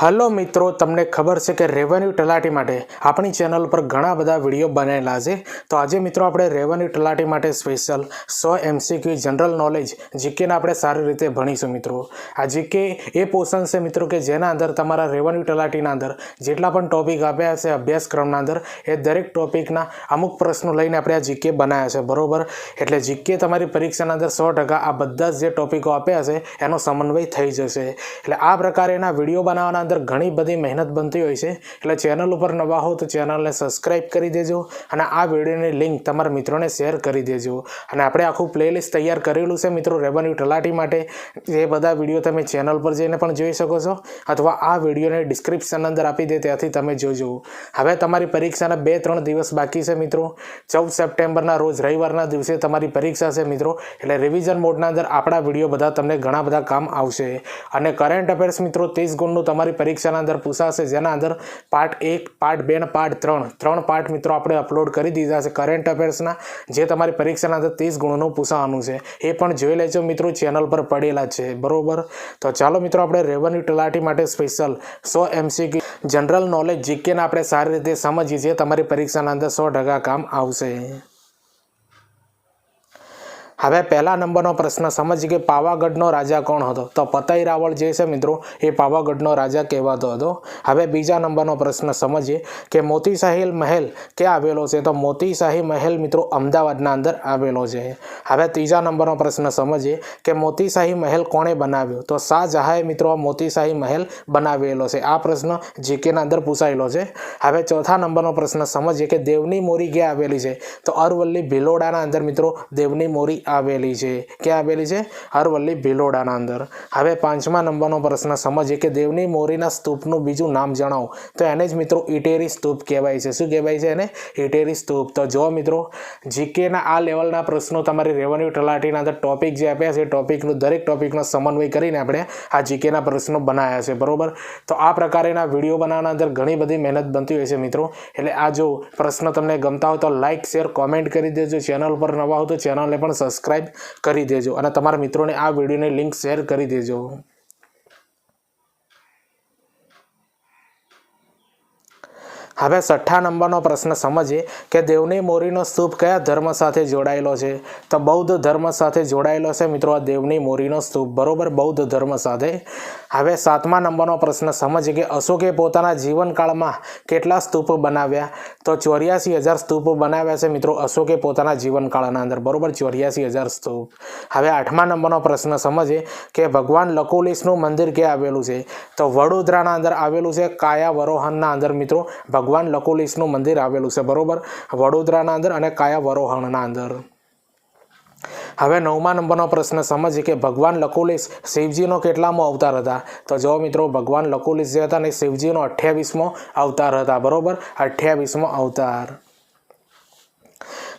Hello મિત્રો, તમને ખબર છે કે રેવન્યુ તલાટી માટે આપણી ચેનલ પર ઘણા બધા વીડિયો બનેલા છે. તો આજે મિત્રો આપણે રેવન્યુ તલાટી માટે સ્પેશિયલ સો એમસીક્યુ જનરલ નોલેજ જીકેને આપણે સારી રીતે ભણીશું મિત્રો. આ જીકે એ પોર્શન છે મિત્રો કે જેના અંદર તમારા રેવન્યુ તલાટીના અંદર જેટલા પણ ટોપિક આપ્યા છે અભ્યાસક્રમના અંદર, એ દરેક ટોપિકના અમુક પ્રશ્નો લઈને આપણે આ જીકે બનાવ્યા છે. બરોબર? એટલે જીકે તમારી પરીક્ષાના અંદર સો ટકા આ બધા જ જે ટોપિકો આપ્યા છે, એનો સમન્વય થઈ જશે. એટલે આ પ્રકારેના વીડિયો બનાવવાના અંદર ઘણી બધી મહેનત બનતી હોય છે. એટલે ચેનલ ઉપર નવા હો તો ચેનલને સબસ્ક્રાઈબ કરી દેજો અને આ વિડીયોની લિંક તમારા મિત્રોને શેર કરી દેજો. અને આપણે આખું પ્લેલિસ્ટ તૈયાર કરેલું છે મિત્રો રેવન્યુ તલાટી માટે. એ બધા વીડિયો તમે ચેનલ પર જઈને પણ જોઈ શકો છો અથવા આ વિડીયોને ડિસ્ક્રિપ્શન અંદર આપી દે, ત્યાંથી તમે જોજો. હવે તમારી પરીક્ષાના બે, ત્રણ દિવસ બાકી છે મિત્રો. ચૌદ સપ્ટેમ્બરના રોજ રવિવારના દિવસે તમારી પરીક્ષા છે મિત્રો. એટલે રિવિઝન મોડના અંદર આપણા વીડિયો બધા તમને ઘણા બધા કામ આવશે. અને કરંટ અફેર્સ મિત્રો, ત્રીસ ગુણનું તમારી પરીક્ષાના અંદર પૂછાશે, જેના અંદર પાર્ટ એક પાર્ટ બે અને પાર્ટ ત્રણ. ત્રણ પાર્ટ મિત્રો આપણે અપલોડ કરી દીધા છે કરંટ અફેર્સના જે તમારી પરીક્ષાના અંદર ત્રીસ ગુણનું પૂછાવાનું છે. એ પણ જોઈ લેજો મિત્રો ચેનલ પર પડેલા છે. બરોબર? તો ચાલો મિત્રો, આપણે રેવન્યુ તલાટી માટે સ્પેશિયલ સો એમસીક્યુ જનરલ નોલેજ જીકેને આપણે સારી રીતે સમજીએ છીએ તમારી પરીક્ષાના અંદર સો ટકા કામ આવશે. હવે પહેલા નંબરનો પ્રશ્ન સમજીએ કે પાવાગઢનો રાજા કોણ હતો? તો પતઈ રાવળ જે છે મિત્રો, એ પાવાગઢનો રાજા કહેવાતો હતો. હવે બીજા નંબરનો પ્રશ્ન સમજીએ કે મોતીશાહી મહેલ ક્યાં આવેલો છે? તો મોતીશાહી મહેલ મિત્રો અમદાવાદના અંદર આવેલો છે. હવે ત્રીજા નંબરનો પ્રશ્ન સમજીએ કે મોતીશાહી મહેલ કોણે બનાવ્યો? તો શાહજહાએ મિત્રો આ મોતીશાહી મહેલ બનાવેલો છે. આ પ્રશ્ન જીકેના અંદર પૂછાયેલો છે. હવે ચોથા નંબરનો પ્રશ્ન સમજીએ કે દેવની મોરી ક્યાં આવેલી છે? તો અરવલ્લી ભિલોડાના અંદર મિત્રો દેવની મોરી આવેલી છે. ક્યાં આવેલી છે? અરવલ્લી ભિલોડાના અંદર. હવે પાંચમા નંબરનો પ્રશ્ન સમજીએ કે દેવની મોરીના સ્તૂપનું બીજું નામ જણાવો. તો એને જ મિત્રો ઇટેરી સ્તૂપ કહેવાય છે. શું કહેવાય છે એને? ઇટેરી સ્તૂપ. તો જો મિત્રો, જીકેના આ લેવલના પ્રશ્નો તમારી રેવન્યુ તલાટીના અંદર ટોપિક જે આપ્યા છે, ટોપિકનું દરેક ટોપિકનો સમન્વય કરીને આપણે આ જીકેના પ્રશ્નો બનાવ્યા છે. બરોબર? તો આ પ્રકારેના વીડિયો બનાવવાના અંદર ઘણી બધી મહેનત બનતી હોય છે મિત્રો. એટલે આ જો પ્રશ્ન તમને ગમતા હોય તો લાઇક શેર, કોમેન્ટ કરી દેજો. ચેનલ પર નવા હો તો ચેનલને પણ સબસ્ક્રાઈબ કરી દેજો અને તમારા મિત્રોને આ વિડીયોની લિંક શેર કરી દેજો. હવે છઠ્ઠા નંબરનો પ્રશ્ન સમજીએ કે દેવની મોરીનો સ્તૂપ કયા ધર્મ સાથે જોડાયેલો છે? તો બૌદ્ધ ધર્મ સાથે જોડાયેલો છે મિત્રો, આ દેવની મોરીનો સ્તૂપ. બરોબર, બૌદ્ધ ધર્મ સાથે. હવે સાતમા નંબરનો પ્રશ્ન સમજીએ કે અશોકે પોતાના જીવનકાળમાં કેટલા સ્તૂપ બનાવ્યા? તો ચોર્યાસી હજાર સ્તૂપ બનાવ્યા છે મિત્રો, અશોકે પોતાના જીવનકાળના અંદર. બરોબર, ચોર્યાસી હજાર સ્તૂપ. હવે આઠમા નંબરનો પ્રશ્ન સમજીએ કે ભગવાન લકુલિશનું મંદિર ક્યાં આવેલું છે? તો વડોદરાના અંદર આવેલું છે કાયા વરોહનના અંદર મિત્રો, ભગવાન લકુલિશનું મંદિર આવેલું છે, બરોબર? વડોદરાના અંદર અને કાયા વરોહણના અંદર. હવે નવમા નંબરનો પ્રશ્ન, સમજીએ કે ભગવાન લકુલિશ શિવજીનો કેટલામો અવતાર હતા? તો જો મિત્રો, ભગવાન લકુલિશ જે હતા ને શિવજીનો અઠ્યાવીસમો અવતાર હતા, બરોબર? અઠ્યાવીસમો અવતાર.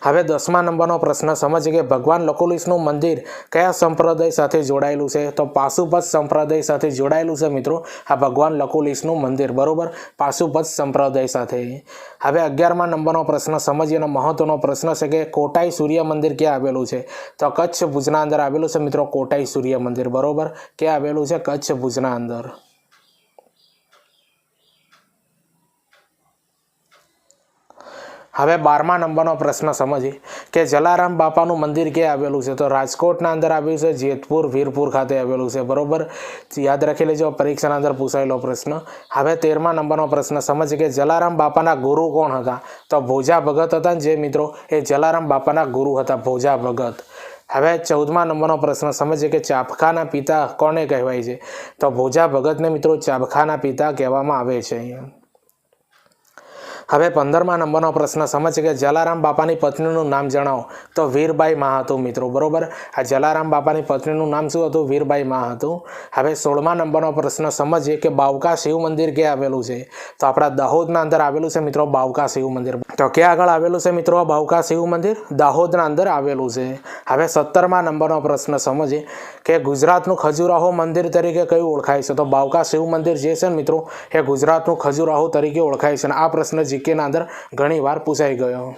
હવે દસમા નંબરનો પ્રશ્ન સમજીએ કે ભગવાન લોકોલીસનું મંદિર કયા સંપ્રદાય સાથે જોડાયેલું છે? તો પાશુપત સંપ્રદાય સાથે જોડાયેલું છે મિત્રો. આ ભગવાન લકુલીસનું મંદિર, બરોબર? પાશુપત સંપ્રદાય સાથે. હવે અગિયારમા નંબરનો પ્રશ્ન, સમજીએ અને મહત્વનો પ્રશ્ન છે કે કોટાઈ સૂર્ય મંદિર ક્યાં આવેલું છે? તો કચ્છ ભુજના અંદર આવેલું છે મિત્રો, કોટાઈ સૂર્ય મંદિર, બરોબર? ક્યાં આવેલું છે? કચ્છ ભુજના અંદર. હવે બારમા નંબરનો પ્રશ્ન સમજીએ કે જલારામ બાપાનું મંદિર ક્યાં આવેલું છે? તો રાજકોટના અંદર આવેલું છે, જેતપુર, વીરપુર ખાતે આવેલું છે. બરોબર? યાદ રાખી લેજો, પરીક્ષાના અંદર પૂછાયેલો પ્રશ્ન. હવે તેરમા નંબરનો પ્રશ્ન સમજીએ કે જલારામ બાપાના ગુરુ કોણ હતા? તો ભોજા ભગત હતા ને જે મિત્રો, એ જલારામ બાપાના ગુરુ હતા, ભોજા ભગત. હવે ચૌદમા નંબરનો પ્રશ્ન સમજીએ કે ચાબખાના પિતા કોને કહેવાય છે? તો ભોજા ભગતને મિત્રો ચાબખાના પિતા કહેવામાં આવે છે અહીંયા. હવે પંદરમા નંબરનો પ્રશ્ન સમજીએ કે જલારામ બાપાની પત્નીનું નામ જણાવો. તો વીરબાઈ માં હતું મિત્રો, બરોબર? આ જલારામ બાપાની પત્નીનું નામ શું હતું? વીરબાઈ માં હતું હવે સોળમા નંબરનો પ્રશ્ન સમજીએ કે બાવકા શિવ મંદિર ક્યાં આવેલું છે? તો આપણા દાહોદના અંદર આવેલું છે મિત્રો બાવકા શિવ મંદિર. તો ક્યાં આગળ આવેલું છે મિત્રો બાવકા શિવ મંદિર? દાહોદના અંદર આવેલું છે. હવે સત્તરમા નંબરનો પ્રશ્ન સમજીએ કે ગુજરાતનું ખજુરાહો મંદિર તરીકે કયું ઓળખાય છે? તો બાવકા શિવ મંદિર જે છે મિત્રો, એ ગુજરાતનું ખજુરાહો તરીકે ઓળખાય છે. આ પ્રશ્ન જીકેના અંદર ઘણી વાર પૂછાઈ ગયો.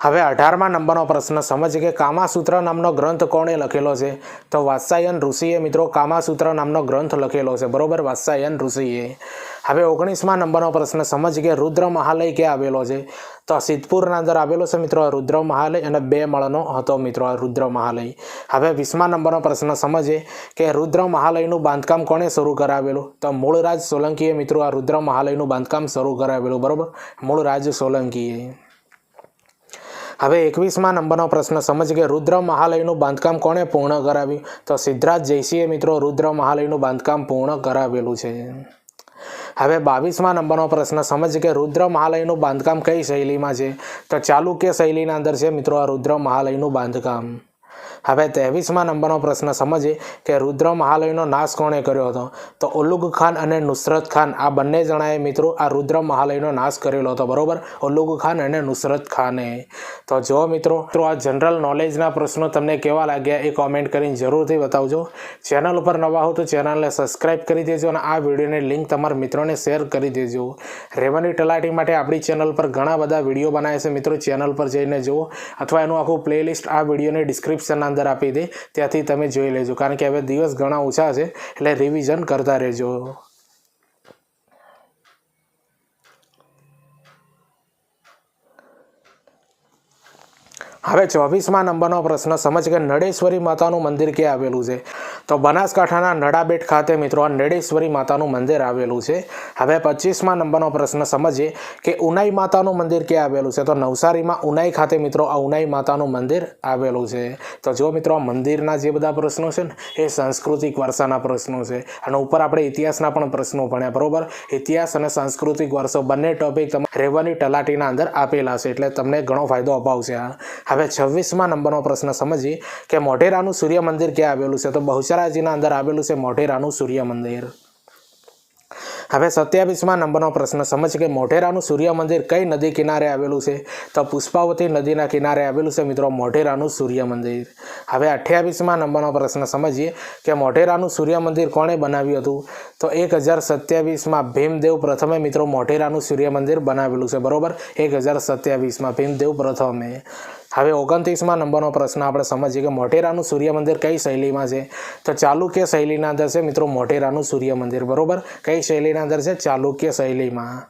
હવે અઢારમા નંબરનો પ્રશ્ન, સમજ કે કામાસૂત્ર નામનો ગ્રંથ કોણે લખેલો છે? તો વાત્સાયન ઋષિએ મિત્રો કામાસૂત્ર નામનો ગ્રંથ લખેલો છે. બરોબર? વાત્સાયન ઋષિએ. હવે ઓગણીસમા નંબરનો પ્રશ્ન, સમજ કે રુદ્ર મહાલય ક્યાં આવેલો છે? તો સિદ્ધપુરના અંદર આવેલો છે મિત્રો રુદ્ર મહાલય અને બે મળનો હતો મિત્રો રુદ્ર મહાલય. હવે વીસમા નંબરનો પ્રશ્ન, સમજે કે રુદ્ર મહાલયનું બાંધકામ કોણે શરૂ કરાવેલું? તો મૂળરાજ સોલંકીએ મિત્રો આ રુદ્ર મહાલયનું બાંધકામ શરૂ કરાવેલું. બરોબર? મૂળરાજ સોલંકીએ. હવે એકવીસમાં નંબરનો પ્રશ્ન, સમજ કે રુદ્ર મહાલયનું બાંધકામ કોણે પૂર્ણ કરાવ્યું? તો સિદ્ધરાજ જયસિંહે મિત્રો રુદ્ર મહાલયનું બાંધકામ પૂર્ણ કરાવેલું છે. હવે બાવીસમાં નંબરનો પ્રશ્ન, સમજ કે રુદ્ર મહાલયનું બાંધકામ કઈ શૈલીમાં છે? તો ચાલુક્ય શૈલીના અંદર છે મિત્રો આ રુદ્ર મહાલયનું બાંધકામ. હવે ત્રેવીસમા નંબરનો પ્રશ્ન સમજીએ કે રુદ્ર મહાલયનો નાશ કોણે કર્યો હતો? તો ઉલ્લુગ ખાન અને નુસરત ખાન, આ બંને જણાએ મિત્રો આ રુદ્ર મહાલયનો નાશ કરેલો હતો, બરોબર? ઉલ્લુગ ખાન અને નુસરત ખાને. તો જો મિત્રો, તો આ જનરલ નોલેજના પ્રશ્નો તમને કેવા લાગ્યા એ કોમેન્ટ કરીને જરૂરથી બતાવજો. ચેનલ ઉપર નવા હો તો ચેનલને સબસ્ક્રાઇબ કરી દેજો અને આ વિડીયોની લિંક તમારા મિત્રોને શેર કરી દેજો. રેવન્યુ તલાટી માટે આપણી ચેનલ પર ઘણા બધા વીડિયો બનાવે છે. મિત્રો, ચેનલ પર જઈને જુઓ અથવા એનું આખું પ્લેલિસ્ટ આ વિડીયોની ડિસ્ક્રિપ્શનના અંદર આપી દે. ત્યાંથી તમે જોઈ લેજો. કારણ કે હવે દિવસ ઘણા ઓછા છે, એટલે રિવિઝન કરતા રહેજો. હવે ચોવીસમાં નંબરનો પ્રશ્ન, સમજ કે નડેશ્વરી માતાનું મંદિર ક્યાં આવેલું છે? તો બનાસકાંઠાના નડાબેટ ખાતે મિત્રો આ નડેશ્વરી માતાનું મંદિર આવેલું છે. હવે પચીસમાં નંબરનો પ્રશ્ન, સમજીએ કે ઉનાઈ માતાનું મંદિર ક્યાં આવેલું છે? તો નવસારીમાં ઉનાઈ ખાતે મિત્રો આ ઉનાઈ માતાનું મંદિર આવેલું છે. તો જો મિત્રો, આ મંદિરના જે બધા પ્રશ્નો છે ને, એ સાંસ્કૃતિક વારસાના પ્રશ્નો છે. અને ઉપર આપણે ઇતિહાસના પણ પ્રશ્નો ભણ્યા, બરોબર? ઇતિહાસ અને સાંસ્કૃતિક વારસો બંને ટોપિક તમારે રેવાની તલાટીના અંદર આપેલા છે, એટલે તમને ઘણો ફાયદો અપાવશે આ. હવે છવ્વીસમાં નંબરનો પ્રશ્ન સમજીએ કે મોઢેરાનું સૂર્ય મંદિર ક્યાં આવેલું છે? તો બહુચરાજીના અંદર આવેલું છે મોઢેરાનું સૂર્ય મંદિર હવે સત્યાવીસમાં નંબરનો પ્રશ્ન સમજ કે મોઢેરાનું સૂર્ય મંદિર કઈ નદી કિનારે આવેલું છે? તો પુષ્પાવતી નદીના કિનારે આવેલું છે મિત્રો મોઢેરાનું સૂર્ય મંદિર હવે અઠ્યાવીસમાં નંબરનો પ્રશ્ન સમજીએ કે મોઢેરાનું સૂર્ય મંદિર કોણે બનાવ્યું હતું? તો એક હજાર સત્યાવીસમાં ભીમદેવ પ્રથમે મિત્રો મોઢેરાનું સૂર્ય મંદિર બનાવેલું છે. બરોબર? એક હજાર સત્યાવીસમાં ભીમદેવ પ્રથમે. હવે ઓગણત્રીસમાં નંબરનો પ્રશ્ન આપણે સમજીએ કે મોટેરાનું સૂર્ય મંદિર કઈ શૈલીમાં છે? તો ચાલુક્ય શૈલીના અંદર છે મિત્રો મોટેરાનું સૂર્ય મંદિર બરોબર? કઈ શૈલીના અંદર છે? ચાલુક્ય શૈલીમાં.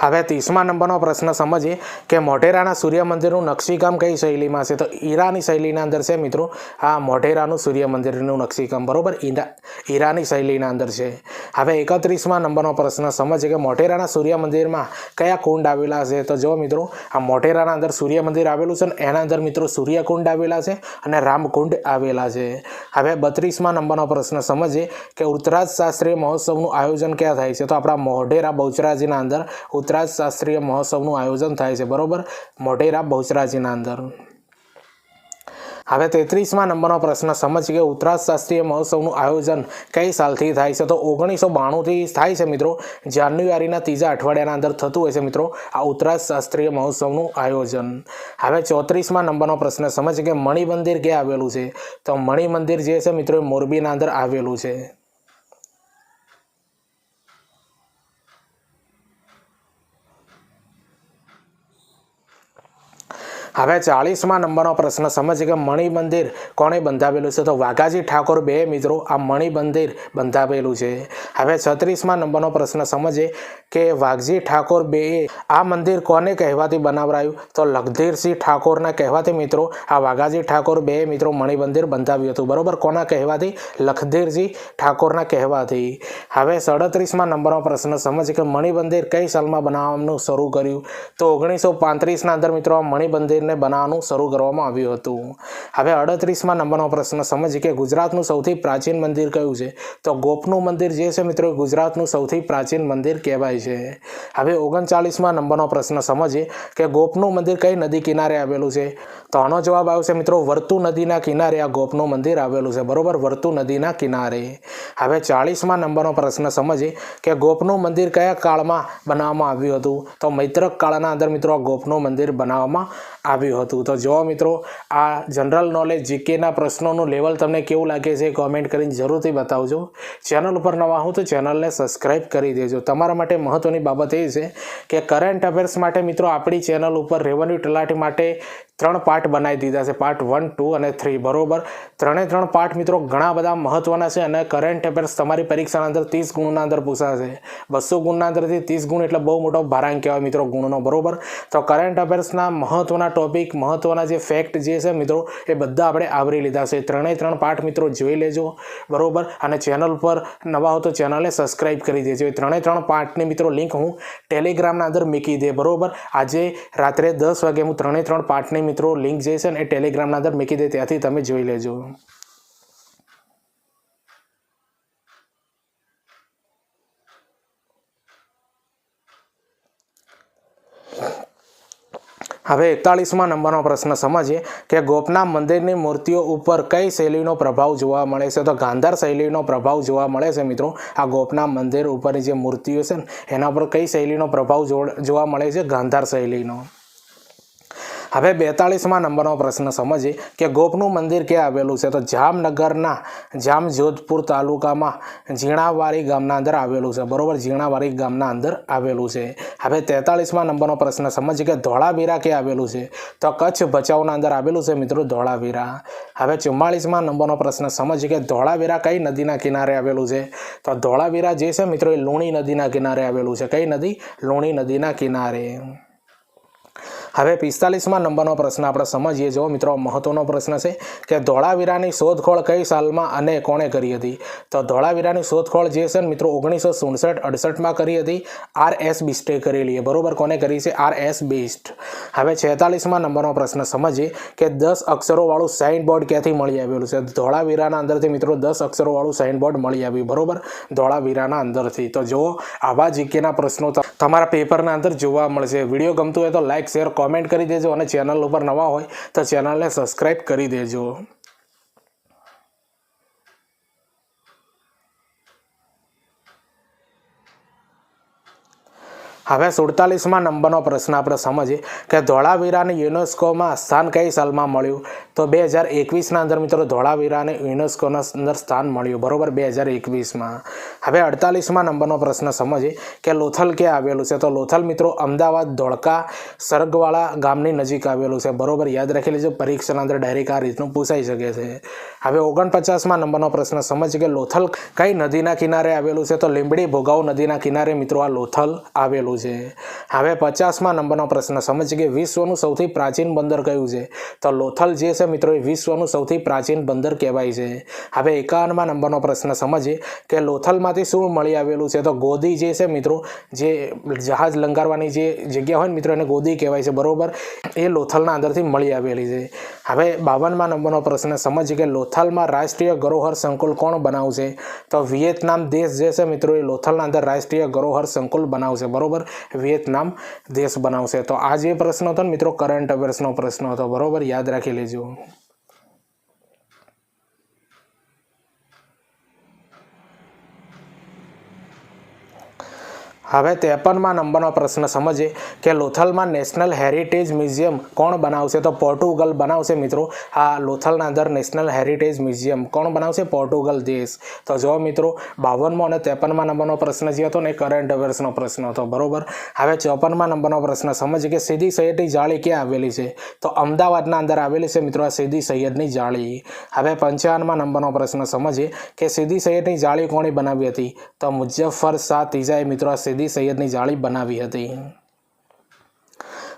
હવે ત્રીસમા નંબરનો પ્રશ્ન સમજીએ કે મોઢેરાના સૂર્ય મંદિરનું નકશીકામ કઈ શૈલીમાં છે? તો ઈરાની શૈલીના અંદર છે મિત્રો, આ મોઢેરાનું સૂર્ય મંદિરનું નકશીકામ બરોબર? ઈરા ઈરાની શૈલીના અંદર છે. હવે એકત્રીસમાં નંબરનો પ્રશ્ન સમજીએ કે મોટેરાના સૂર્ય મંદિરમાં કયા કુંડ આવેલા છે? તો જો મિત્રો, આ મોટેરાના અંદર સૂર્ય મંદિર આવેલું છે ને એના અંદર મિત્રો સૂર્યકુંડ આવેલા છે અને રામકુંડ આવેલા છે. હવે બત્રીસમાં નંબરનો પ્રશ્ન, સમજીએ કે ઉત્તરાજ શાસ્ત્રીય મહોત્સવનું આયોજન ક્યાં થાય છે? તો આપણા મોઢેરા બહુચરાજીના અંદર ઉત્તરાજ શાસ્ત્રીય મહોત્સવનું આયોજન થાય છે, બરોબર? મોઢેરા બહુચરાજીના અંદર. હવે તેત્રીસમાં નંબરનો પ્રશ્ન, સમજ કે ઉત્તરાજ શાસ્ત્રીય મહોત્સવનું આયોજન કઈ સાલથી થાય છે? તો ઓગણીસો બાણુંથી થાય છે મિત્રો. જાન્યુઆરીના ત્રીજા અઠવાડિયાના અંદર થતું હોય છે મિત્રો, આ ઉત્તરાજ શાસ્ત્રીય મહોત્સવનું આયોજન. હવે ચોત્રીસમાં નંબરનો પ્રશ્ન, સમજ કે મણિ મંદિર ક્યાં આવેલું છે? તો મણિ મંદિર જે છે મિત્રો મોરબીના અંદર આવેલું છે. હવે ચાલીસમાં નંબરનો પ્રશ્ન. સમજ કે મણિ મંદિર કોણે બંધાવેલું છે? તો વાઘાજી ઠાકોર બે મિત્રો આ મણિ મંદિર બંધાવેલું છે. હવે છત્રીસમાં નંબરનો પ્રશ્ન. સમજે કે વાઘજી ઠાકોર બે, આ મંદિર કોને કહેવાથી બનાવરાયું? તો લખધીરસિંહ ઠાકોરના કહેવાથી મિત્રો, આ વાઘાજી ઠાકોર બે મિત્રો મણિ મંદિર બંધાવ્યું હતું. બરોબર? કોના કહેવાથી? લખધીરજી ઠાકોરના કહેવાથી. હવે સડત્રીસમાં નંબરનો પ્રશ્ન, સમજ કે મણિ મંદિર કઈ સાલમાં બનાવવાનું શરૂ કર્યું? તો ઓગણીસો પાંત્રીસના અંદર મિત્રો આ મણિ મંદિરને બનાવવાનું શરૂ કરવામાં આવ્યું હતું. હવે અડત્રીસમાં નંબરનો પ્રશ્ન, સમજ કે ગુજરાતનું સૌથી પ્રાચીન મંદિર કયું છે? તો ગોપનું મંદિર જે છે મિત્રો ગુજરાતનું સૌથી પ્રાચીન મંદિર કહેવાય છે. હવે ઓગણચાલીસમાં નંબરનો પ્રશ્ન સમજીએ કે ગોપનું મંદિર કઈ નદી કિનારે આવેલું છે? તો આનો જવાબ આવશે મિત્રો વર્તુ નદીના કિનારે આ ગોપનું મંદિર આવેલું છે. બરોબર? વર્તુ નદીના કિનારે. હવે ચાળીસમાં નંબરનો પ્રશ્ન સમજીએ કે ગોપનું મંદિર કયા કાળમાં બનાવવામાં આવ્યું હતું? તો મૈત્રક કાળના અંદર મિત્રો આ ગોપનું મંદિર બનાવવામાં આવ્યું હતું. તો જો મિત્રો, આ જનરલ નોલેજ જીકેના પ્રશ્નોનું લેવલ તમને કેવું લાગે છે કોમેન્ટ કરીને જરૂરથી બતાવજો. ચેનલ ઉપર નવા હું તો ચેનલને સબસ્ક્રાઈબ કરી દેજો. તમારા માટે મહત્ત્વની બાબત એ છે કે કરંટ અફેર્સ માટે મિત્રો આપણી ચેનલ ઉપર રેવન્યુ તલાટી માટે ત્રણ પાર્ટ બનાવી દીધા છે. પાર્ટ વન, ટુ અને થ્રી. બરોબર? ત્રણે ત્રણ પાર્ટ મિત્રો ઘણા બધા મહત્ત્વના છે અને કરંટ અફેર્સ તમારી પરીક્ષાના અંદર ત્રીસ ગુણના અંદર પૂછાશે. બસો ગુણના અંદરથી ત્રીસ ગુણ એટલે બહુ મોટો ભારાંક કહેવાય મિત્રો ગુણનો. બરોબર? તો કરંટ અફેર્સના મહત્ત્વના ટોપિક મહત્ત્વના જે ફેક્ટ જે છે મિત્રો એ બધા આપણે આવરી લીધા છે. ત્રણેય ત્રણ પાઠ મિત્રો જોઈ લેજો. બરોબર? અને ચેનલ પર નવા હો તો ચેનલને સબસ્ક્રાઈબ કરી દેજો. એ ત્રણેય ત્રણ પાઠની મિત્રો લિંક હું ટેલિગ્રામના અંદર મૂકી દે. બરોબર? આજે રાત્રે દસ વાગે હું ત્રણેય ત્રણ પાઠની મિત્રો લિંક જે છે ને એ ટેલિગ્રામના અંદર મૂકી દે, ત્યાંથી તમે જોઈ લેજો. હવે એકતાળીસમાં નંબરનો પ્રશ્ન સમજીએ કે ગોપના મંદિરની મૂર્તિઓ ઉપર કઈ શૈલીનો પ્રભાવ જોવા મળે છે? તો ગાંધાર શૈલીનો પ્રભાવ જોવા મળે છે મિત્રો. આ ગોપના મંદિર ઉપરની જે મૂર્તિઓ છે ને, એના પર કઈ શૈલીનો પ્રભાવ જોવા મળે છે? ગાંધાર શૈલીનો. હવે બેતાળીસમાં નંબરનો પ્રશ્ન સમજીએ કે ગોપનું મંદિર ક્યાં આવેલું છે? તો જામનગરના જામજોધપુર તાલુકામાં ઝીણાવારી ગામના અંદર આવેલું છે. બરોબર ઝીણાવારી ગામના અંદર આવેલું છે. હવે તેતાળીસમાં નંબરનો પ્રશ્ન સમજીએ કે ધોળાવીરા ક્યાં આવેલું છે? તો કચ્છ ભચાઉના અંદર આવેલું છે મિત્રો ધોળાવીરા. હવે ચુમ્માળીસમાં નંબરનો પ્રશ્ન સમજીએ કે ધોળાવીરા કઈ નદીના કિનારે આવેલું છે? તો ધોળાવીરા જે છે મિત્રો એ લુણી નદીના કિનારે આવેલું છે. કઈ નદી? લુણી નદીના કિનારે. હવે પિસ્તાલીસમાં નંબરનો પ્રશ્ન આપણે સમજીએ. જો મિત્રો, મહત્વનો પ્રશ્ન છે કે ધોળાવીરાની શોધખોળ કઈ સાલમાં અને કોણે કરી હતી? તો ધોળાવીરાની શોધખોળ જે છે મિત્રો, ઓગણીસો સુડસઠ અડસઠમાં કરી હતી. આર એસ બિસ્ટે કરેલી બરોબર, કોને કરી છે? R S Bisht. હવે છેતાલીસમાં નંબરનો પ્રશ્ન સમજીએ કે દસ અક્ષરોવાળું સાઇન બોર્ડ ક્યાંથી મળી આવેલું છે? ધોળાવીરાના અંદરથી મિત્રો, દસ અક્ષરોવાળું સાઇન બોર્ડ મળી આવ્યું. બરોબર, ધોળાવીરાના અંદરથી. તો જો આવા જીકેના પ્રશ્નો તમારા પેપરના અંદર જોવા મળશે. વીડિયો ગમતું હોય તો લાઇક, શેર કોમેન્ટ કરી દેજો અને ચેનલ ઉપર નવા હોય તો ચેનલને સબસ્ક્રાઈબ કરી દેજો. હવે સુડતાલીસમાં નંબરનો પ્રશ્ન આપણે સમજીએ કે ધોળાવીરાને યુનેસ્કોમાં સ્થાન કઈ સાલમાં મળ્યું? તો બે હજાર એકવીસના અંદર મિત્રો ધોળાવીરાને યુનેસ્કોના અંદર સ્થાન મળ્યું, બરોબર બે હજાર એકવીસમાં. હવે અડતાલીસમાં નંબરનો પ્રશ્ન સમજીએ કે લોથલ ક્યાં આવેલું છે? તો લોથલ મિત્રો અમદાવાદ ધોળકા સરગવાળા ગામની નજીક આવેલું છે, બરોબર? યાદ રાખી લેજો, પરીક્ષાના અંદર ડાયરેક્ટ આ રીતનું પૂછાઈ શકે છે. હવે ઓગણપચાસમાં નંબરનો પ્રશ્ન સમજીએ કે લોથલ કઈ નદીના કિનારે આવેલું છે? તો લીંબડી ભોગાવ નદીના કિનારે મિત્રો આ લોથલ આવેલું છે. હવે પચાસમાં નંબરનો પ્રશ્ન. સમજ કે વિશ્વનું સૌથી પ્રાચીન બંદર કયું છે? તો લોથલ જે છે મિત્રો વિશ્વનું સૌથી પ્રાચીન બંદર કહેવાય છે. હવે એકાવનમાં નંબરનો પ્રશ્ન. સમજીએ કે લોથલમાંથી શું મળી આવેલું છે? તો ગોદી જે છે મિત્રો, જે જહાજ લંગારવાની જે જગ્યા હોય ને મિત્રો, એને ગોદી કહેવાય છે. બરોબર? એ લોથલના અંદરથી મળી આવેલી છે. હવે બાવનમાં નંબરનો પ્રશ્ન. સમજીએ કે લોથલમાં રાષ્ટ્રીય ગરોહર સંકુલ કોણ બનાવશે? તો વિયેતનામ દેશ જે છે મિત્રો, એ લોથલના અંદર રાષ્ટ્રીય ગરોહર સંકુલ બનાવશે. બરોબર? વિયેતનામ દેશ બનાવશે. તો આ જે પ્રશ્ન હતો મિત્રો કરંટ અફેર્સનો પ્રશ્ન હતો, બરોબર? યાદ રાખી લેજો. હવે ત્રેપનમાં નંબરનો પ્રશ્ન સમજીએ કે લોથલમાં નેશનલ હેરિટેજ મ્યુઝિયમ કોણ બનાવશે? તો પોર્ટુગલ બનાવશે મિત્રો. આ લોથલના અંદર નેશનલ હેરિટેજ મ્યુઝિયમ કોણ બનાવશે? પોર્ટુગલ દેશ. તો જો મિત્રો, બાવનમાં અને ત્રેપનમાં નંબરનો પ્રશ્ન જે હતો ને કરંટ અફેર્સનો પ્રશ્ન હતો, બરોબર? હવે ચોપનમાં નંબરનો પ્રશ્ન સમજીએ કે સીધી સૈયદની જાળી ક્યાં આવેલી છે? તો અમદાવાદના અંદર આવેલી છે મિત્રો આ સીધી સૈયદની જાળી. હવે પંચાવનમાં નંબરનો પ્રશ્ન સમજીએ કે સીધી સૈયદની જાળી કોણે બનાવી હતી? તો મુજફ્ફર શાહ ત્રીજાએ મિત્રો આ સીધી સૈયદની જાળી બનાવી હતી.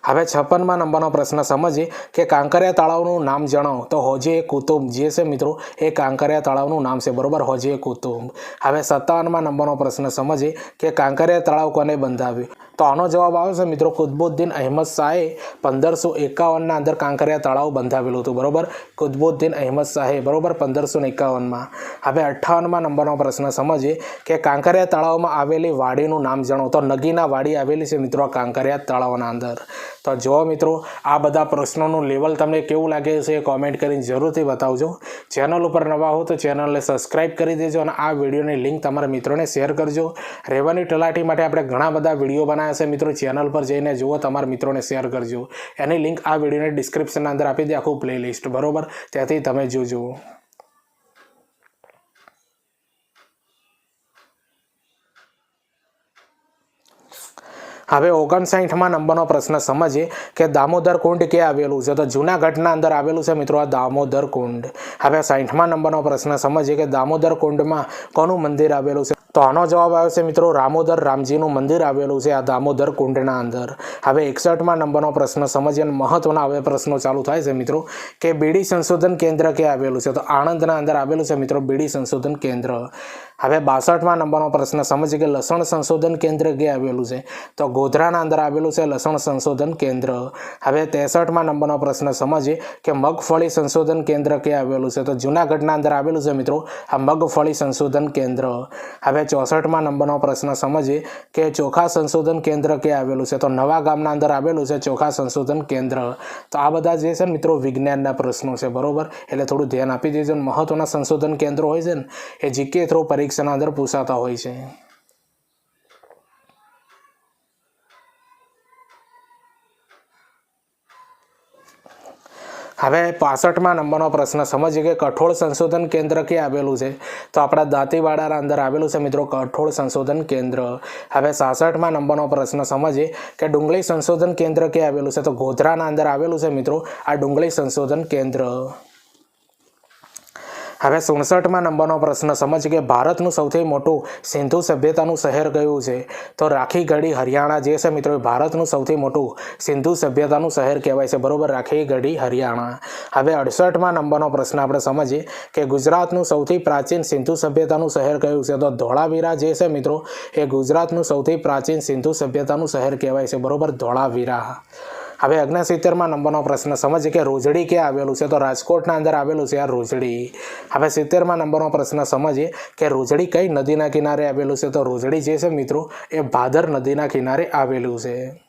હવે છપ્પનમાં નંબરનો પ્રશ્ન સમજીએ કે કાંકરિયા તળાવનું નામ જણાવો. તો હોજે કુતુબ. જે છે મિત્રો, એ કાંકરિયા તળાવનું નામ છે. બરોબર? હોજે કુતુબ. હવે સત્તાવનમાં નંબરનો પ્રશ્ન સમજીએ કે કાંકરિયા તળાવ કોને બંધાવ્યું? તો આનો જવાબ આવે છે મિત્રો કુતબુદ્દીન અહેમદ શાહે પંદરસો એકાવનના અંદર કાંકરિયા તળાવ બંધાવેલું હતું. બરોબર? કુતબુદ્દીન અહેમદ શાહે. બરોબર? પંદરસો એકાવનમાં. હવે અઠ્ઠાવનમાં નંબરનો પ્રશ્ન સમજીએ કે કાંકરિયા તળાવમાં આવેલી વાડીનું નામ જણો. તો નગીના વાડી આવેલી છે મિત્રો કાંકરિયા તળાવના અંદર. તો જો મિત્રો, આ બધા પ્રશ્નોનું લેવલ તમને કેવું લાગે છે એ કોમેન્ટ કરીને જરૂરથી બતાવજો. ચેનલ ઉપર નવા હો તો ચેનલને સબસ્ક્રાઇબ કરી દેજો અને આ વિડીયોની લિંક તમારા મિત્રોને શેર કરજો. રેવન્યુ તલાટી માટે આપણે ઘણા બધા વીડિયો બનાવ્યા હશે મિત્રો ચેનલ પર જઈને જુઓ, તમારા મિત્રોને શેર કરજો. એની લિંક આ વિડીયોની ડિસ્ક્રિપ્શનના અંદર આપી દે, આખું પ્લેલિસ્ટ બરાબર? ત્યાંથી તમે જોજો હવે ઓગણસાઠમાં નંબરનો પ્રશ્ન સમજીએ કે દામોદર કુંડ ક્યાં આવેલું છે? તો જૂનાગઢના અંદર આવેલું છે મિત્રો આ દામોદર કુંડ. હવે સાઠમા નંબરનો પ્રશ્ન સમજીએ કે દામોદર કુંડમાં કોનું મંદિર આવેલું છે? તો આનો જવાબ આવે છે મિત્રો, રામોદર રામજીનું મંદિર આવેલું છે, આ દામોદર કુંડના અંદર. હવે એકસઠમાં નંબરનો પ્રશ્ન સમજીએ અને મહત્વના હવે પ્રશ્નો ચાલુ થાય છે મિત્રો. કે બીડી સંશોધન કેન્દ્ર ક્યાં આવેલું છે? તો આણંદના અંદર આવેલું છે મિત્રો, બીડી સંશોધન કેન્દ્ર. હવે બાસઠમાં નંબરનો પ્રશ્ન, સમજીએ કે લસણ સંશોધન કેન્દ્ર ક્યાં આવેલું છે? તો ગોધરાના અંદર આવેલું છે લસણ સંશોધન કેન્દ્ર. હવે ત્રેસઠમાં નંબરનો પ્રશ્ન, સમજીએ કે મગફળી સંશોધન કેન્દ્ર ક્યાં આવેલું છે? તો જૂનાગઢના અંદર આવેલું છે મિત્રો, આ મગફળી સંશોધન કેન્દ્ર. હવે ચોસઠમાં નંબરનો પ્રશ્ન, સમજીએ કે ચોખા સંશોધન કેન્દ્ર ક્યાં આવેલું છે? તો નવા ગામના અંદર આવેલું છે ચોખા સંશોધન કેન્દ્ર. તો આ બધા જે છે મિત્રો વિજ્ઞાનના પ્રશ્નો છે, બરોબર? એટલે થોડું ધ્યાન આપી દેજો મહત્વના સંશોધન કેન્દ્રો હોય છે ને, એ જીકે થ્રુ પરીક્ષાના અંદર પૂછાતા હોય છે. હવે પાસઠમાં નંબરનો પ્રશ્ન સમજીએ કે કઠોળ સંશોધન કેન્દ્ર ક્યાં આવેલું છે? તો આપણા દાંતીવાડાના અંદર આવેલું છે મિત્રો કઠોળ સંશોધન કેન્દ્ર. હવે સાસઠમાં નંબરનો પ્રશ્ન સમજીએ કે ડુંગળી સંશોધન કેન્દ્ર ક્યાં આવેલું છે? તો ગોધરાના અંદર આવેલું છે મિત્રો આ ડુંગળી સંશોધન કેન્દ્ર. હવે સુડસઠમાં નંબરનો પ્રશ્ન. સમજ કે ભારતનું સૌથી મોટું સિંધુ સભ્યતાનું શહેર કયું છે? તો રાખીગઢી હરિયાણા જે છે મિત્રો ભારતનું સૌથી મોટું સિંધુ સભ્યતાનું શહેર કહેવાય છે. બરોબર? રાખીગઢી હરિયાણા. હવે અડસઠમાં નંબરનો પ્રશ્ન આપણે સમજીએ કે ગુજરાતનું સૌથી પ્રાચીન સિંધુ સભ્યતાનું શહેર કયું છે? તો ધોળાવીરા જે છે મિત્રો, એ ગુજરાતનું સૌથી પ્રાચીન સિંધુ સભ્યતાનું શહેર કહેવાય છે. બરોબર? ધોળાવીરા. હવે અગ્નસિત્તેરમાં નંબરનો પ્રશ્ન, સમજીએ કે રોજડી ક્યાં આવેલું છે? તો રાજકોટના અંદર આવેલું છે આ રોજડી. હવે સિત્તેરમાં નંબરનો પ્રશ્ન, સમજીએ કે રોજડી કઈ નદીના કિનારે આવેલું છે? તો રોજડી જે છે મિત્રો, એ ભાદર નદીના કિનારે આવેલું છે.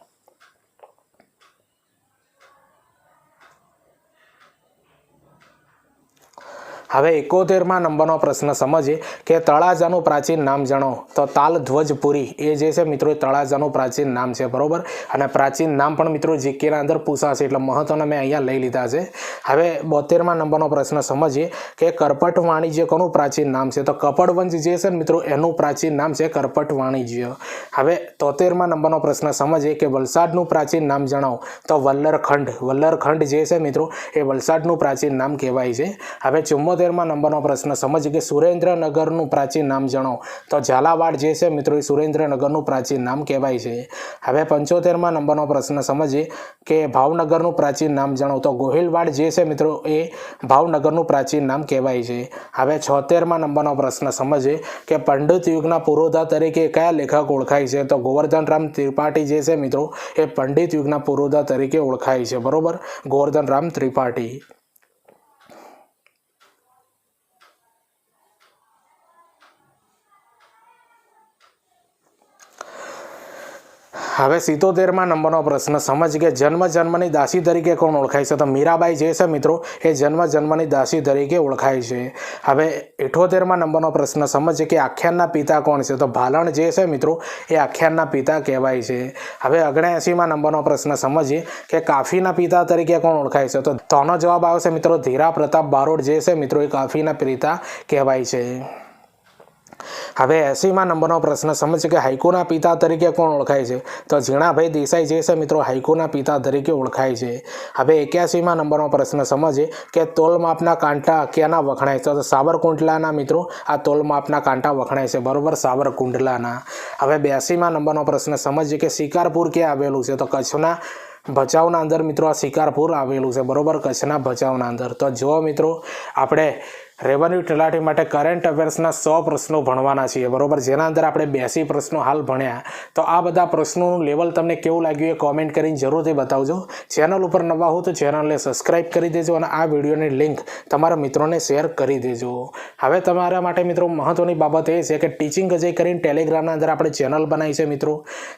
હવે એકોતેરમાં નંબરનો પ્રશ્ન સમજીએ કે તળાજાનું પ્રાચીન નામ જણાવો તો તાલ ધ્વજપુરી એ જે છે મિત્રો તળાજાનું પ્રાચીન નામ છે, બરોબર? અને પ્રાચીન નામ પણ મિત્રો જીકેના અંદર પૂછાશે, એટલે મહત્વના મેં અહીંયા લઈ લીધા છે. હવે બોતેરમાં નંબરનો પ્રશ્ન સમજીએ કે કરપટ વાણિજ્ય કોનું પ્રાચીન નામ છે. તો કપડવંજ જે છે મિત્રો, એનું પ્રાચીન નામ છે કરપટ વાણિજ્ય હવે તોતેરમાં નંબરનો પ્રશ્ન સમજીએ કે વલસાડનું પ્રાચીન નામ જણાવો. તો વલ્લરખંડ વલ્લરખંડ જે છે મિત્રો, એ વલસાડનું પ્રાચીન નામ કહેવાય છે. હવે ચુમ્મોતેરમાં નંબરનો પ્રશ્ન. સમજ કે સુરેન્દ્રનગરનું પ્રાચીન નામ જણાવો તો ઝાલાવાડ જે છે મિત્રો, એ સુરેન્દ્રનગરનું પ્રાચીન નામ કહેવાય છે. હવે પંચોતેરમાં નંબરનો પ્રશ્ન. સમજીએ કે ભાવનગરનું પ્રાચીન નામ જણાવો તો ગોહિલવાડ જે છે મિત્રો, એ ભાવનગરનું પ્રાચીન નામ કહેવાય છે. હવે છોતેરમાં નંબરનો પ્રશ્ન. સમજીએ કે પંડિત યુગના પુરોધા તરીકે કયા લેખક ઓળખાય છે? તો ગોવર્ધન રામ ત્રિપાઠી જે છે મિત્રો, એ પંડિત યુગના પુરોધા તરીકે ઓળખાય છે. બરોબર? ગોવર્ધન રામ ત્રિપાઠી. હવે સિત્તોતેરમાં નંબરનો પ્રશ્ન, સમજ કે જન્મ જન્મની દાસી તરીકે કોણ ઓળખાય છે? તો મીરાબાઈ જે છે મિત્રો, એ જન્મ જન્મની દાસી તરીકે ઓળખાય છે. હવે ઇઠોતેરમાં નંબરનો પ્રશ્ન, સમજ કે આખ્યાનના પિતા કોણ છે? તો ભાલણ જે છે મિત્રો, એ આખ્યાનના પિતા કહેવાય છે. હવે ઓગણએંસીમાં નંબરનો પ્રશ્ન સમજીએ કે કાફીના પિતા તરીકે કોણ ઓળખાય છે? તો તોનો જવાબ આવશે મિત્રો ધીરા પ્રતાપ બારોડ જે છે મિત્રો, એ કાફીના પિતા કહેવાય છે. હવે એસીમાં નંબરનો પ્રશ્ન સમજ કે હાઈકોના પિતા તરીકે કોણ ઓળખાય છે? તો ઝીણાભાઈ દેસાઈ જે છે મિત્રો, હાઈકોના પિતા તરીકે ઓળખાય છે. હવે એક્યાસીમાં નંબરનો પ્રશ્ન સમજે કે તોલ માપના કાંટા ક્યાંના વખણાય છે? તો સાવરકુંડલાના મિત્રો, આ તોલ માપના કાંટા વખણાય છે, બરોબર સાવરકુંડલાના. હવે બ્યાસીમાં નંબરનો પ્રશ્ન સમજીએ કે શિકારપુર ક્યાં આવેલું છે? તો કચ્છના ભચાઉના અંદર મિત્રો, આ શિકારપુર આવેલું છે, બરોબર? કચ્છના ભચાઉના અંદર. તો જો મિત્રો, આપણે રેવન્યુ તલાટી માટે કરંટ અફેર્સના સો પ્રશ્નો ભણવાના છીએ. બરોબર? જેના અંદર આપણે બેસી પ્રશ્નો હાલ ભણ્યા. તો આ બધા પ્રશ્નોનું લેવલ તમને કેવું લાગ્યું એ કોમેન્ટ કરીને જરૂરથી બતાવજો. ચેનલ ઉપર નવા હો તો ચેનલને સબસ્ક્રાઇબ કરી દેજો અને આ વિડીયોની લિંક તમારા મિત્રોને શેર કરી દેજો. હવે તમારા માટે મિત્રો મહત્ત્વની બાબત એ છે કે ટીચિંગ અજય કરીને ટેલિગ્રામના અંદર આપણે ચેનલ બનાવી છે મિત્રો.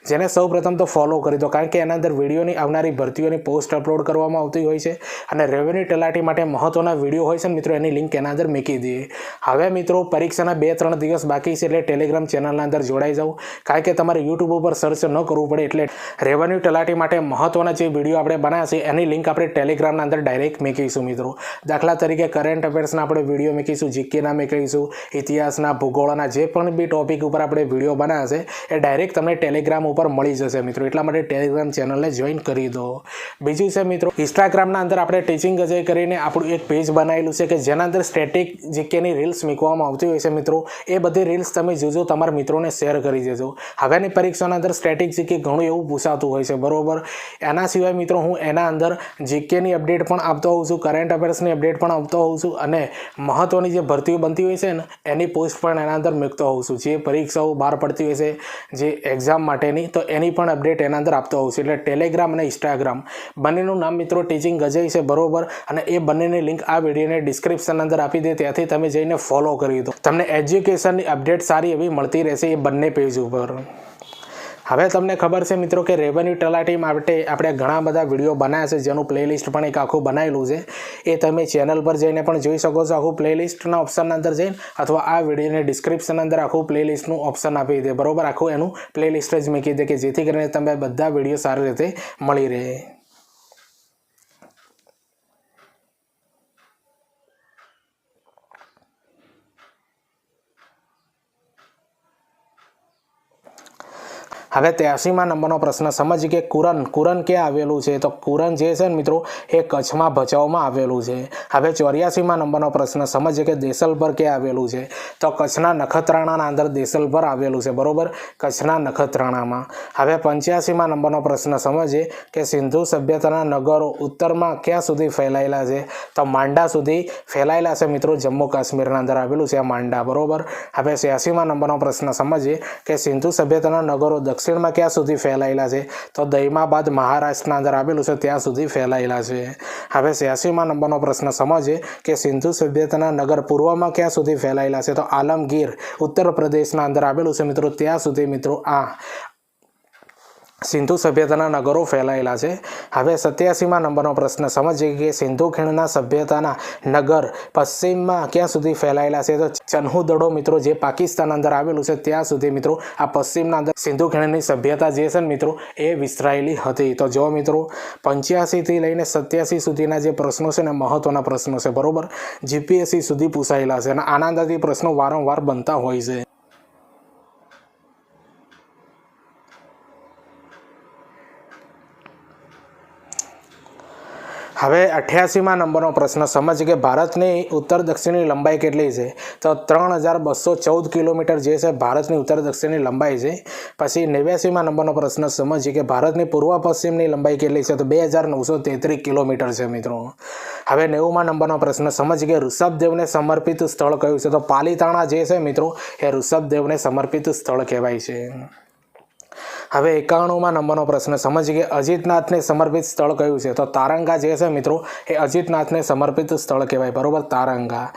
જેને સૌપ્રથમ તો ફોલો કરી દો. કારણ કે એના અંદર વિડીયોની આવનારી ભરતીઓની પોસ્ટ અપલોડ કરવામાં આવતી હોય છે. અને રેવન્યુ તલાટી માટે મહત્ત્વના વીડિયો હોય છે મિત્રો, એની લિંક એના અંદર મૂકી દઈએ હવે મિત્રો, પરીક્ષાના બે ત્રણ દિવસ બાકી છે એટલે ટેલિગ્રામ ચેનલના અંદર જોડાઈ જાઓ. કારણ કે તમારે યુટ્યુબ ઉપર સર્ચ ન કરવું પડે એટલે રેવન્યુ તલાટી માટે મહત્ત્વના જે વીડિયો આપણે બનાવ્યા છે, એની લિંક આપણે ટેલિગ્રામના અંદર ડાયરેક્ટ મૂકીશું મિત્રો. દાખલા તરીકે કરંટ અફેર્સના આપણે વીડિયો મૂકીશું જીકેના મૂકીશું ઇતિહાસના ભૂગોળના જે પણ બી ટોપિક ઉપર આપણે વીડિયો બનાવ્યા છે, એ ડાયરેક્ટ તમને ટેલિગ્રામ ઉપર મળી જશે મિત્રો. એટલા માટે ટેલિગ્રામ ચેનલને જોઈન કરી દો. બીજું છે મિત્રો ઇન્સ્ટાગ્રામના અંદર આપણે ટીચિંગ અજય કરીને આપણું એક પેજ બનાવેલું છે કે જેના અંદર સ્ટેટિક જીકેની રીલ્સ મૂકવામાં આવતી હોય છે મિત્રો, એ બધી રીલ્સ તમે જોજો, તમારા મિત્રોને શેર કરી દેજો. હવેની પરીક્ષાના અંદર સ્ટેટિક જીકે ઘણું એવું પૂછાતું હોય છે, બરોબર? એના સિવાય મિત્રો, હું એના અંદર જીકેની અપડેટ પણ આપતો હોઉં છું કરંટ અફેર્સની અપડેટ પણ આપતો હોઉં છું, અને મહત્ત્વની જે ભરતીઓ બનતી હોય છે ને, એની પોસ્ટ પણ એના અંદર મૂકતો હોઉં છું. જે પરીક્ષાઓ બહાર પડતી હોય છે, જે એક્ઝામ માટેની, તો એની પણ અપડેટ એના અંદર આપતો હોઉં છું. એટલે ટેલિગ્રામ અને ઇન્સ્ટાગ્રામ બંનેનું નામ મિત્રો ટીચિંગ ગજય છે, બરોબર? અને એ બંનેની લિંક આ વિડીયોને ડિસ્ક્રિપ્શન અંદર આપી દે ત્યાંથી તમે જઈને ફોલો કરી દો. તમને એજ્યુકેશનની અપડેટ સારી એવી મળતી રહેશે એ બંને પેજ ઉપર. હવે તમને ખબર છે મિત્રો કે રેવન્યુ તલાટી માટે આપણે ઘણા બધા વીડિયો બનાવ્યા છે, જેનું પ્લેલિસ્ટ પણ એક આખું બનાવેલું છે. એ તમે ચેનલ પર જઈને પણ જોઈ શકો છો, આખું પ્લેલિસ્ટના ઓપ્શન અંદર જઈને, અથવા આ વિડીયોને ડિસ્ક્રિપ્શન અંદર આખું પ્લેલિસ્ટનું ઓપ્શન આપી દે. બરોબર? આખું એનું પ્લેલિસ્ટ જ મૂકી દે કે જેથી કરીને તમે બધા વીડિયો સારી રીતે મળી રહે. હવે ત્યાસીમાં નંબરનો પ્રશ્ન સમજીએ કે કુરન કુરન ક્યાં આવેલું છે? તો કુરન જે છે ને મિત્રો, એ કચ્છમાં ભચાઉમાં આવેલું છે. હવે ચોર્યાસીમાં નંબરનો પ્રશ્ન સમજીએ કે દેસલભર ક્યાં આવેલું છે? તો કચ્છના નખત્રાણાના અંદર દેસલભર આવેલું છે, બરોબર? કચ્છના નખત્રાણામાં. હવે પંચ્યાસીમાં નંબરનો પ્રશ્ન સમજીએ કે સિંધુ સભ્યતાના નગરો ઉત્તરમાં ક્યાં સુધી ફેલાયેલા છે? તો માંડા સુધી ફેલાયેલા છે મિત્રો, જમ્મુ કાશ્મીરના અંદર આવેલું છે આ માંડા, બરોબર? હવે છ્યાસીમાં નંબરનો પ્રશ્ન સમજીએ કે સિંધુ સભ્યતાના નગરો દક્ષિણમાં ક્યાં સુધી ફેલાયેલા છે? તો દહીમાબાદ મહારાષ્ટ્રના અંદર આવેલું છે, ત્યાં સુધી ફેલાયેલા છે. હવે છ્યાસીમાં નંબરનો પ્રશ્ન સમજીએ કે સિંધુ સભ્યતાના નગર પૂર્વમાં ક્યાં સુધી ફેલાયેલા છે? તો આલમગીર ઉત્તર પ્રદેશના અંદર આવેલું છે મિત્રો, ત્યાં સુધી મિત્રો, આ સિંધુ સભ્યતાના નગરો ફેલાયેલા છે. હવે સત્યાસીમાં નંબરનો પ્રશ્ન. સમજીએ કે સિંધુ ખીણના સભ્યતાના નગર પશ્ચિમમાં ક્યાં સુધી ફેલાયેલા છે? તો ચન્હુ દડો મિત્રો, જે પાકિસ્તાન અંદર આવેલું છે, ત્યાં સુધી મિત્રો, આ પશ્ચિમના અંદર સિંધુ ખીણની સભ્યતા જે છે ને મિત્રો, એ વિસ્તરાયેલી હતી. તો જો મિત્રો, પંચ્યાસીથી લઈને સત્યાસી સુધીના જે પ્રશ્નો છે ને, મહત્વના પ્રશ્નો છે, બરોબર? જીપીએસસી સુધી પૂછાયેલા છે અને આના અંદરથી પ્રશ્નો વારંવાર બનતા હોય છે. હવે અઠ્યાસીમાં નંબરનો પ્રશ્ન, સમજ કે ભારતની ઉત્તર દક્ષિણની લંબાઈ કેટલી છે? તો ત્રણ હજાર બસો ચૌદ કિલોમીટર જે છે, ભારતની ઉત્તર દક્ષિણની લંબાઈ છે. પછી નેવ્યાસીમાં નંબરનો પ્રશ્ન સમજીએ કે ભારતની પૂર્વ પશ્ચિમની લંબાઈ કેટલી છે? તો બે હજાર નવસો તેત્રીસ કિલોમીટર છે, મિત્રો. હવે નેવુંમાં નંબરનો પ્રશ્ન સમજીએ કે ઋષભદેવને સમર્પિત સ્થળ કયું છે? તો પાલીતાણા જે છે, મિત્રો, એ ઋષભદેવને સમર્પિત સ્થળ કહેવાય છે. હવે એકાણુંમાં નંબરનો પ્રશ્ન. સમજીએ કે અજીતનાથને સમર્પિત સ્થળ કયું છે? તો તારંગા જે છે મિત્રો, એ અજીતનાથને સમર્પિત સ્થળ કહેવાય. બરાબર? તારંગા.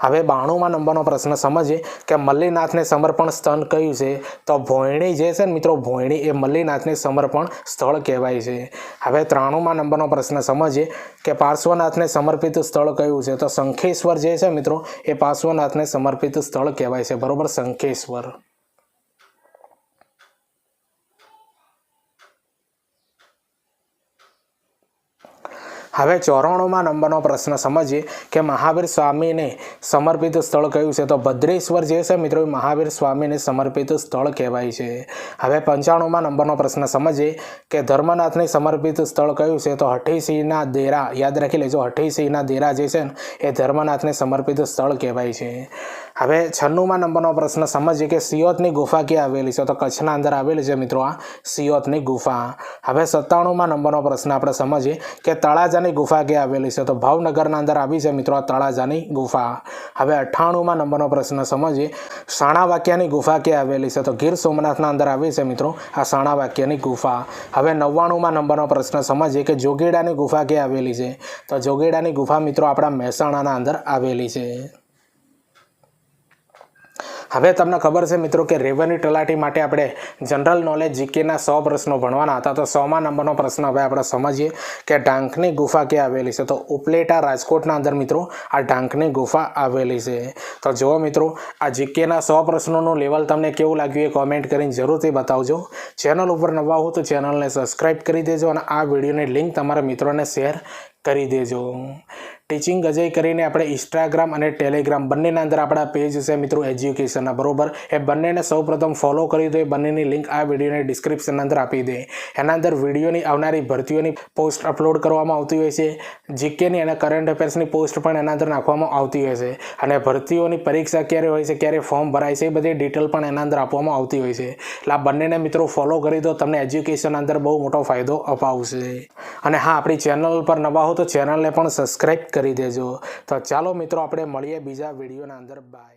હવે બાણુંમાં નંબરનો પ્રશ્ન. સમજીએ કે મલ્લીનાથને સમર્પણ સ્થળ કયું છે? તો ભોયણી જે છે ને મિત્રો, ભોયણી એ મલ્લીનાથને સમર્પણ સ્થળ કહેવાય છે. હવે ત્રાણુંમાં નંબરનો પ્રશ્ન. સમજીએ કે પાર્શ્વનાથને સમર્પિત સ્થળ કયું છે? તો શંખેશ્વર જે છે મિત્રો, એ પાર્શ્વનાથને સમર્પિત સ્થળ કહેવાય છે. બરાબર? શંખેશ્વર. હવે ચોરાણુંમાં નંબરનો પ્રશ્ન સમજીએ કે મહાવીર સ્વામીને સમર્પિત સ્થળ કયું છે? તો ભદ્રેશ્વર જે છે મિત્રો મહાવીર સ્વામીને સમર્પિત સ્થળ કહેવાય છે. હવે પંચાણુંમાં નંબરનો પ્રશ્ન સમજીએ કે ધર્મનાથને સમર્પિત સ્થળ કયું છે? તો હઠીસિંહના દેરા, યાદ રાખી લેજો હઠીસિંહના દેરા જે છે ને, એ ધર્મનાથને સમર્પિત સ્થળ કહેવાય છે. હવે છન્નુંમાં નંબરનો પ્રશ્ન સમજીએ કે સિયોતની ગુફા ક્યાં આવેલી છે? તો કચ્છના અંદર આવેલી છે મિત્રો આ સિયોતની ગુફા. હવે સત્તાણુંમાં નંબરનો પ્રશ્ન આપણે સમજીએ કે તળાજાની ગુફા ક્યાં આવેલી છે. તો ભાવનગરના અંદર આવી છે મિત્રો તળાજાની ગુફા. હવે અઠ્ઠાણુંમાં નંબરનો પ્રશ્ન સમજીએ. સાણાવાક્યાની ગુફા ક્યાં આવેલી છે. તો ગીર સોમનાથના અંદર આવી છે મિત્રો આ સાણાવાક્યની ગુફા. હવે નવ્વાણુંમાં નંબરનો પ્રશ્ન સમજીએ કે જોગેડાની ગુફા ક્યાં આવેલી છે. તો જોગેડાની ગુફા મિત્રો આપણા મહેસાણાના અંદર આવેલી છે. હવે તમને ખબર છે મિત્રો કે રેવન્યુ તલાટી માટે આપણે જનરલ નોલેજ જીકેના સો પ્રશ્નો ભણવાના હતા. તો સોમાં નંબરનો પ્રશ્ન હવે આપણે સમજીએ કે ઢાંકની ગુફા ક્યાં આવેલી છે? તો ઉપલેટા રાજકોટના અંદર મિત્રો આ ઢાંકની ગુફા આવેલી છે. તો જુઓ મિત્રો, આ જીકેના સો પ્રશ્નોનું લેવલ તમને કેવું લાગ્યું એ કોમેન્ટ કરીને જરૂરથી બતાવજો. ચેનલ ઉપર નવા હો તો ચેનલને સબસ્ક્રાઈબ કરી દેજો અને આ વિડીયોની લિંક તમારા મિત્રોને શેર કરી દેજો. ટીચિંગ અજય કરીને આપણે ઇન્સ્ટાગ્રામ અને ટેલિગ્રામ બંનેના અંદર આપણા પેજ છે મિત્રો એજ્યુકેશનના બરોબર? એ બંનેને સૌપ્રથમ ફોલો કરી દો એ બંનેની લિંક આ વિડીયોની ડિસ્ક્રિપ્શન અંદર આપી દે. એના અંદર વિડીયોની આવનારી ભરતીઓની પોસ્ટ અપલોડ કરવામાં આવતી હોય છે જીકેની અને કરંટ અફેર્સની પોસ્ટ પણ એના અંદર નાખવામાં આવતી હોય છે. અને ભરતીઓની પરીક્ષા ક્યારે હોય છે, ક્યારે ફોર્મ ભરાય છે, એ બધી ડિટેલ પણ એના અંદર આપવામાં આવતી હોય છે. એટલે આ બંનેને મિત્રો ફોલો કરી દો, તમને એજ્યુકેશન અંદર બહુ મોટો ફાયદો અપાવશે. અને હા, આપણી ચેનલ પર નવા હો તો ચેનલને પણ સબસ્ક્રાઈબ કરી દેજો. તો ચાલો મિત્રો આપણે મળીએ બીજા વિડીયોના અંદર. બાય